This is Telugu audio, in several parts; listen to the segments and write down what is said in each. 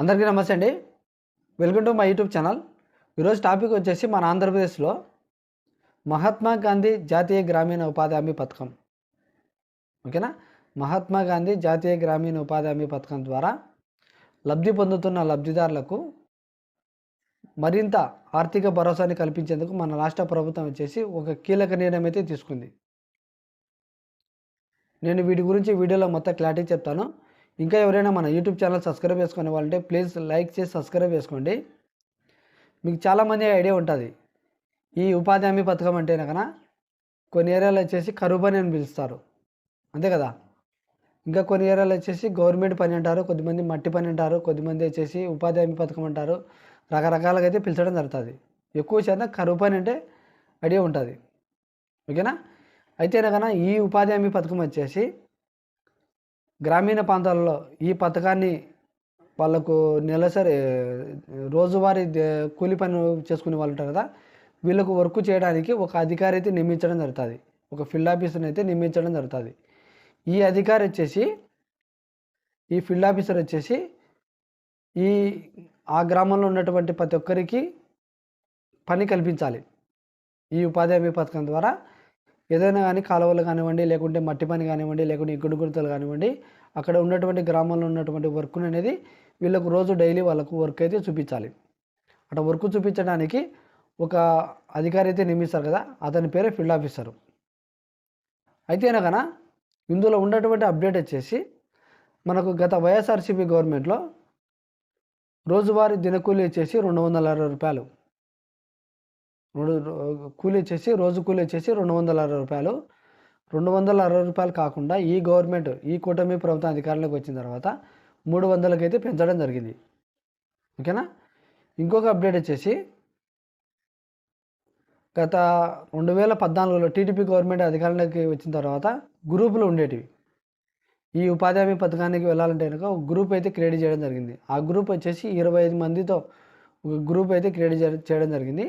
అందరికీ నమస్తే అండి. Welcome to my YouTube channel. ఈరోజు టాపిక్ వచ్చేసి మన ఆంధ్రప్రదేశ్లో మహాత్మా గాంధీ జాతీయ గ్రామీణ ఉపాధి హామీ పథకం. ఓకేనా? మహాత్మా గాంధీ జాతీయ గ్రామీణ ఉపాధి హామీ పథకం ద్వారా లబ్ధి పొందుతున్న లబ్ధిదారులకు మరింత ఆర్థిక భరోసాని కల్పించేందుకు మన రాష్ట్ర ప్రభుత్వం వచ్చేసి ఒక కీలక నిర్ణయం అయితే తీసుకుంది. నేను వీటి గురించి వీడియోలో మొత్తం క్లారిటీ చెప్తాను. ఇంకా ఎవరైనా మన యూట్యూబ్ ఛానల్ సబ్స్క్రైబ్ చేసుకునే వాళ్ళంటే ప్లీజ్ లైక్ చేసి సబ్స్క్రైబ్ చేసుకోండి. మీకు చాలామంది ఐడియా ఉంటుంది. ఈ ఉపాధి హామీ పథకం అంటే కనుక కొన్ని ఏరియాలో వచ్చేసి కరువు పని అని పిలుస్తారు. అంతే కదా? ఇంకా కొన్ని ఏరియాలో వచ్చేసి గవర్నమెంట్ పని అంటారు కొద్దిమంది మట్టి పని అంటారు కొద్దిమంది వచ్చేసి ఉపాధి హామీ పథకం అంటారు. రకరకాలుగా అయితే పిలిచడం జరుగుతుంది. ఎక్కువ శాతం కరువు పని అంటే ఐడియా ఉంటుంది. ఓకేనా? అయితే కనుక ఈ ఉపాధి హామీ పథకం వచ్చేసి గ్రామీణ ప్రాంతాల్లో ఈ పథకాన్ని వాళ్ళకు నెలసరి రోజువారీ కూలి పని చేసుకునే వాళ్ళు ఉంటారు కదా వీళ్ళకు వర్క్ చేయడానికి ఒక అధికారి అయితే నియమించడం జరుగుతుంది. ఒక ఫీల్డ్ ఆఫీసర్ని అయితే నియమించడం జరుగుతుంది. ఈ అధికారి వచ్చేసి ఈ ఫీల్డ్ ఆఫీసర్ వచ్చేసి ఈ ఆ గ్రామంలో ఉన్నటువంటి ప్రతి ఒక్కరికి పని కల్పించాలి. ఈ ఉపాధి హామీ పథకం ద్వారా ఏదైనా కానీ కాలువలు కానివ్వండి లేకుంటే మట్టి పని కానివ్వండి లేకుంటే ఇగుడు గుడితలు కానివ్వండి అక్కడ ఉన్నటువంటి గ్రామంలో ఉన్నటువంటి వర్క్ అనేది వీళ్ళకు రోజు డైలీ వాళ్ళకు వర్క్ అయితే చూపించాలి. అక్కడ వర్క్ చూపించడానికి ఒక అధికారి అయితే నియమిస్తారు కదా అతని పేరే ఫీల్డ్ ఆఫీసరు. అయితే కనుక ఇందులో ఉన్నటువంటి అప్డేట్ వచ్చేసి మనకు గత వైఎస్ఆర్సీపీ గవర్నమెంట్లో రోజువారీ దినకూలి వచ్చేసి రెండు వందల అరవై రూపాయలు. కూలీ వచ్చేసి రోజు కూలీ వచ్చేసి రెండు వందల అరవై రూపాయలు. రెండు వందల అరవై రూపాయలు కాకుండా ఈ గవర్నమెంట్ ఈ కూటమి ప్రభుత్వం అధికారంలోకి వచ్చిన తర్వాత మూడు వందలకైతే పెంచడం జరిగింది. ఓకేనా? ఇంకొక అప్డేట్ వచ్చేసి గత రెండు వేల పద్నాలుగులో టీడీపీ గవర్నమెంట్ అధికారంలోకి వచ్చిన తర్వాత గ్రూపులు ఉండేటివి. ఈ ఉపాధి హామీ పథకానికి వెళ్ళాలంటే కనుక ఒక గ్రూప్ అయితే క్రియేట్ చేయడం జరిగింది. ఆ గ్రూప్ వచ్చేసి ఇరవై ఐదు మందితో ఒక గ్రూప్ అయితే క్రియేట్ చేయడం జరిగింది.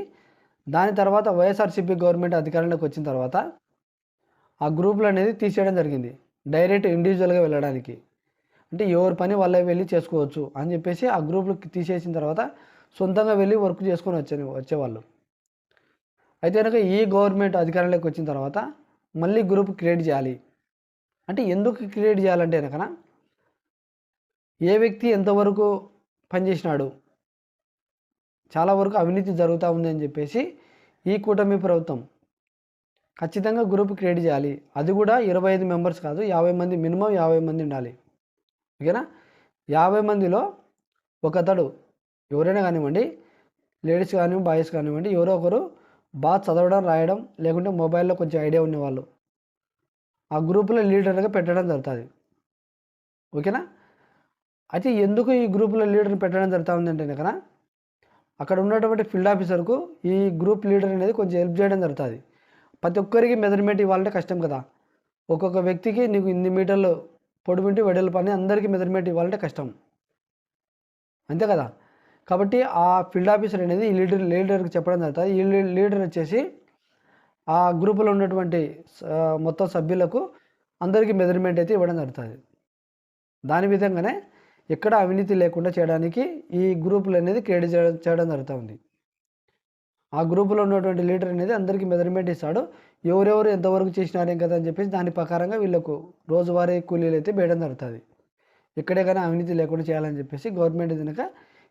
దాని తర్వాత వైఎస్ఆర్సీపీ గవర్నమెంట్ అధికారంలోకి వచ్చిన తర్వాత ఆ గ్రూపులు అనేది తీసేయడం జరిగింది. డైరెక్ట్ ఇండివిజువల్గా వెళ్ళడానికి. అంటే ఎవరి పని వాళ్ళే వెళ్ళి చేసుకోవచ్చు అని చెప్పేసి ఆ గ్రూపులు తీసేసిన తర్వాత సొంతంగా వెళ్ళి వర్క్ చేసుకొని వచ్చే వచ్చేవాళ్ళు. అయితే కనుక ఈ గవర్నమెంట్ అధికారంలోకి వచ్చిన తర్వాత మళ్ళీ గ్రూప్ క్రియేట్ చేయాలి. అంటే ఎందుకు క్రియేట్ చేయాలంటే కనుక ఏ వ్యక్తి ఎంతవరకు పనిచేసినాడు చాలా వరకు అవినీతి జరుగుతూ ఉంది అని చెప్పేసి ఈ కూటమి ప్రభుత్వం ఖచ్చితంగా గ్రూప్ క్రియేట్ చేయాలి. అది కూడా ఇరవై ఐదు మెంబర్స్ కాదు యాభై మంది మినిమం యాభై మంది ఉండాలి. ఓకేనా? యాభై మందిలో ఒకతడు ఎవరైనా కానివ్వండి లేడీస్ కానివ్వండి బాయ్స్ కానివ్వండి ఎవరో ఒకరు బాగా చదవడం రాయడం లేకుంటే మొబైల్లో కొంచెం ఐడియా ఉన్నవాళ్ళు ఆ గ్రూపులో లీడర్గా పెట్టడం జరుగుతుంది. ఓకేనా? అయితే ఎందుకు ఈ గ్రూపులో లీడర్ని పెట్టడం జరుగుతూ ఉందంటే కదా అక్కడ ఉన్నటువంటి ఫీల్డ్ ఆఫీసర్కు ఈ గ్రూప్ లీడర్ అనేది కొంచెం హెల్ప్ చేయడం జరుగుతుంది. ప్రతి ఒక్కరికి మెజర్మెంట్ ఇవ్వాలంటే కష్టం కదా. ఒక్కొక్క వ్యక్తికి నీకు ఇన్ని మీటర్లు పొడిమింటి వెడల్పు అని అందరికీ మెజర్మెంట్ ఇవ్వాలంటే కష్టం. అంతే కదా? కాబట్టి ఆ ఫీల్డ్ ఆఫీసర్ అనేది ఈ లీడర్ లీడర్కి చెప్పడం జరుగుతుంది. ఈ లీడర్ వచ్చేసి ఆ గ్రూపులో ఉన్నటువంటి మొత్తం సభ్యులకు అందరికీ మెజర్మెంట్ అయితే ఇవ్వడం జరుగుతుంది. దాని విధంగానే ఎక్కడ అవినీతి లేకుండా చేయడానికి ఈ గ్రూపులు అనేది క్రియేట్ చేయడం చేయడం జరుగుతుంది. ఆ గ్రూపులో ఉన్నటువంటి లీడర్ అనేది అందరికీ మెజర్మెంట్ ఇస్తాడు. ఎవరెవరు ఎంతవరకు చేసినారేం కదా అని చెప్పేసి దాని ప్రకారంగా వీళ్ళకు రోజువారీ కూలీలు అయితే వేయడం జరుగుతుంది. ఎక్కడే కానీ అవినీతి లేకుండా చేయాలని చెప్పేసి గవర్నమెంట్ కనుక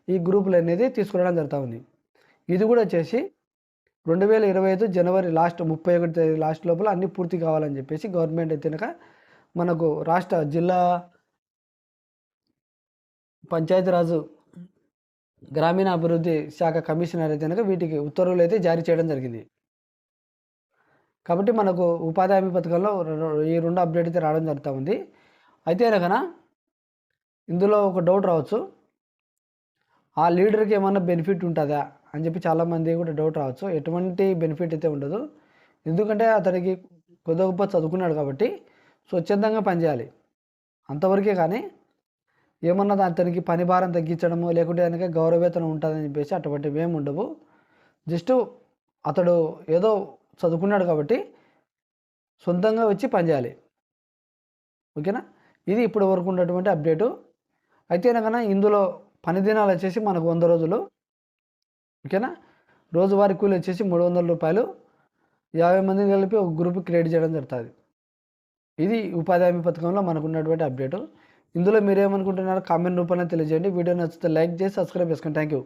ఈ గ్రూపులు అనేది తీసుకురావడం జరుగుతూ ఉంది ఇది కూడా వచ్చేసి రెండు వేల ఇరవై ఐదు జనవరి లాస్ట్ ముప్పై ఒకటి తేదీ లాస్ట్ లోపల అన్నీ పూర్తి కావాలని చెప్పేసి గవర్నమెంట్ అయితే కనుక మనకు రాష్ట్ర జిల్లా పంచాయతీరాజు గ్రామీణ అభివృద్ధి శాఖ కమిషనర్ అయితే కనుక వీటికి ఉత్తర్వులు అయితే జారీ చేయడం జరిగింది. కాబట్టి మనకు ఉపాధి హామీ పథకంలో ఈ రెండు అప్డేట్ అయితే రావడం జరుగుతూ ఉంది. అయితే కనుక ఇందులో ఒక డౌట్ రావచ్చు. ఆ లీడర్కి ఏమన్నా బెనిఫిట్ ఉంటుందా అని చెప్పి చాలామంది కూడా డౌట్ రావచ్చు. ఎటువంటి బెనిఫిట్ అయితే ఉండదు. ఎందుకంటే అతనికి కొద్ది గొప్ప చదువుకున్నాడు కాబట్టి స్వచ్ఛందంగా పనిచేయాలి. అంతవరకే కానీ ఏమన్నా అతనికి పని భారం తగ్గించడము లేకుంటే కనుక గౌరవేతనం ఉంటుందని చెప్పేసి అటువంటివి ఏమి ఉండవు. జస్ట్ అతడు ఏదో చదువుకున్నాడు కాబట్టి సొంతంగా వచ్చి పనిచేయాలి ఓకేనా? ఇది ఇప్పటి వరకు ఉన్నటువంటి అప్డేటు. అయితే కనుక ఇందులో పని దినాలు వచ్చేసి మనకు వంద రోజులు. ఓకేనా? రోజువారి కూలి వచ్చేసి మూడు వందల రూపాయలు. యాభై మందిని కలిపి ఒక గ్రూప్ క్రియేట్ చేయడం జరుగుతుంది. ఇది ఉపాధి హామీ పథకంలో మనకు ఉన్నటువంటి అప్డేటు. ఇందులో మీరేమనుకుంటున్నారో కామెంట్ రూపంలో తెలియజేయండి. వీడియో నచ్చితే లైక్ చేసి సబ్స్క్రైబ్ చేసుకోండి థ్యాంక్ యూ